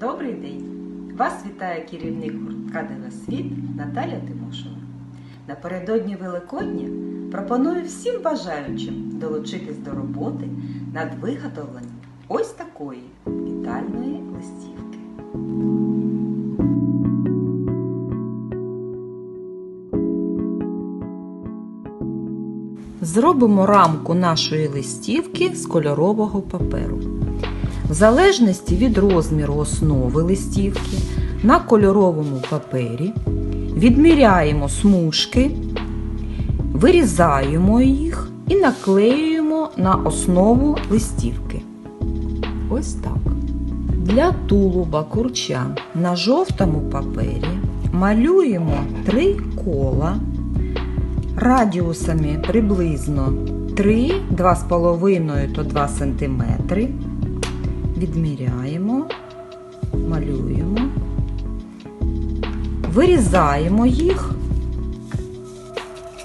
Добрий день! Вас вітає керівник гуртка «Світ» Наталя Тимошова. Напередодні Великодня пропоную всім бажаючим долучитись до роботи над виготовленням ось такої вітальної листівки. Зробимо рамку нашої листівки з кольорового паперу. В залежності від розміру основи листівки на кольоровому папері відміряємо смужки, вирізаємо їх і наклеюємо на основу листівки. Ось так. Для тулуба курча на жовтому папері малюємо три кола радіусами приблизно 3, 2,5 то 2 см. Відміряємо, малюємо, вирізаємо їх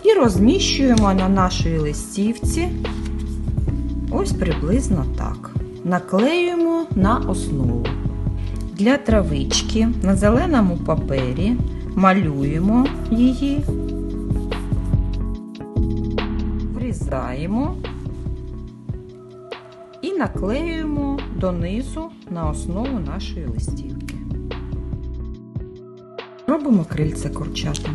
і розміщуємо на нашій листівці ось приблизно так. Наклеюємо на основу. Для травички на зеленому папері малюємо її, врізаємо і наклеюємо донизу на основу нашої листівки. Робимо крильце курчатим.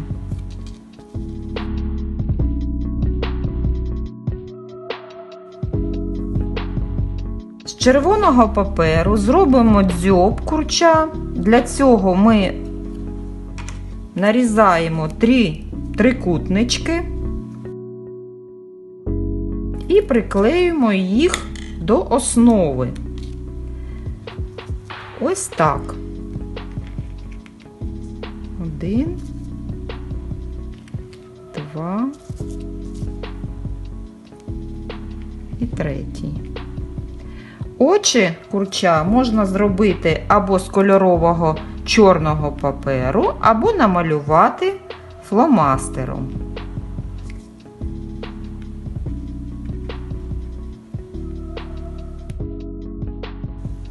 З червоного паперу зробимо дзьоб курча. Для цього ми нарізаємо три трикутнички і приклеюємо їх до основи. Ось так. Один, два і третій. Очі курча можна зробити або з кольорового чорного паперу, або намалювати фломастером.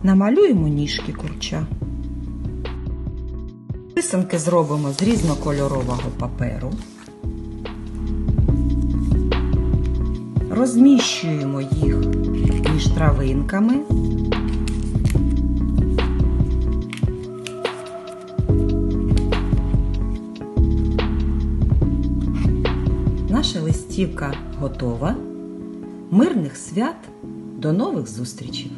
Намалюємо ніжки курча. Писанки зробимо з різнокольорового паперу. Розміщуємо їх між травинками. Наша листівка готова. Мирних свят. До нових зустрічей!